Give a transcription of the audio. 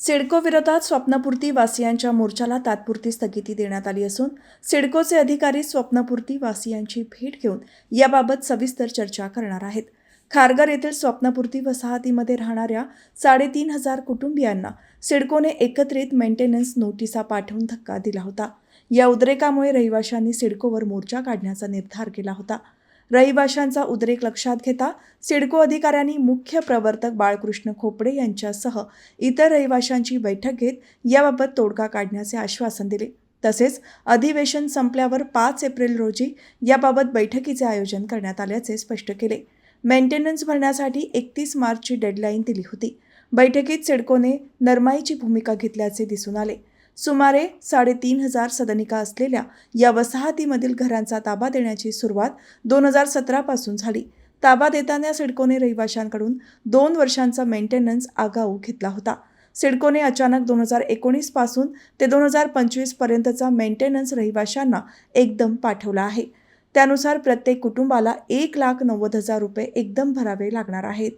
सिडको विरोधात स्वप्नपूर्ती वासियांच्या मोर्चाला तात्पुरती स्थगिती देण्यात आली असून सिडकोचे अधिकारी स्वप्नपूर्ती वासियांची भेट घेऊन याबाबत सविस्तर चर्चा करणार आहेत. खारगर येथील स्वप्नपूर्ती वसाहतीमध्ये राहणाऱ्या साडेतीन हजार कुटुंबियांना सिडकोने एकत्रित मेंटेनन्स नोटिसा पाठवून धक्का दिला होता. या उद्रेकामुळे रहिवाशांनी सिडकोवर मोर्चा काढण्याचा निर्धार केला होता. रहिवाशांचा उद्रेक लक्षात घेता सिडको अधिकाऱ्यांनी मुख्य प्रवर्तक बाळकृष्ण खोपडे यांच्यासह इतर रहिवाशांची बैठक घेत याबाबत तोडगा काढण्याचे आश्वासन दिले. तसेच अधिवेशन संपल्यावर पाच एप्रिल रोजी याबाबत बैठकीचे आयोजन करण्यात आल्याचे स्पष्ट केले. मेंटेनन्स भरण्यासाठी एकतीस मार्चची डेडलाईन दिली होती. बैठकीत सिडकोने नरमाईची भूमिका घेतल्याचे दिसून आले. सुमारे साडेतीन हजार सदनिका असलेल्या या वसाहतीमधील घरांचा ताबा देण्याची सुरुवात दोन हजार सतरापासून झाली. ताबा देताना सिडकोने रहिवाशांकडून दोन वर्षांचा मेंटेनन्स आगाऊ घेतला होता. सिडकोने अचानक दोन हजार एकोणीसपासून ते दोन हजार पंचवीसपर्यंतचा मेंटेनन्स रहिवाशांना एकदम पाठवला आहे. त्यानुसार प्रत्येक कुटुंबाला एक लाख नव्वद हजार रुपये एकदम भरावे लागणार आहेत.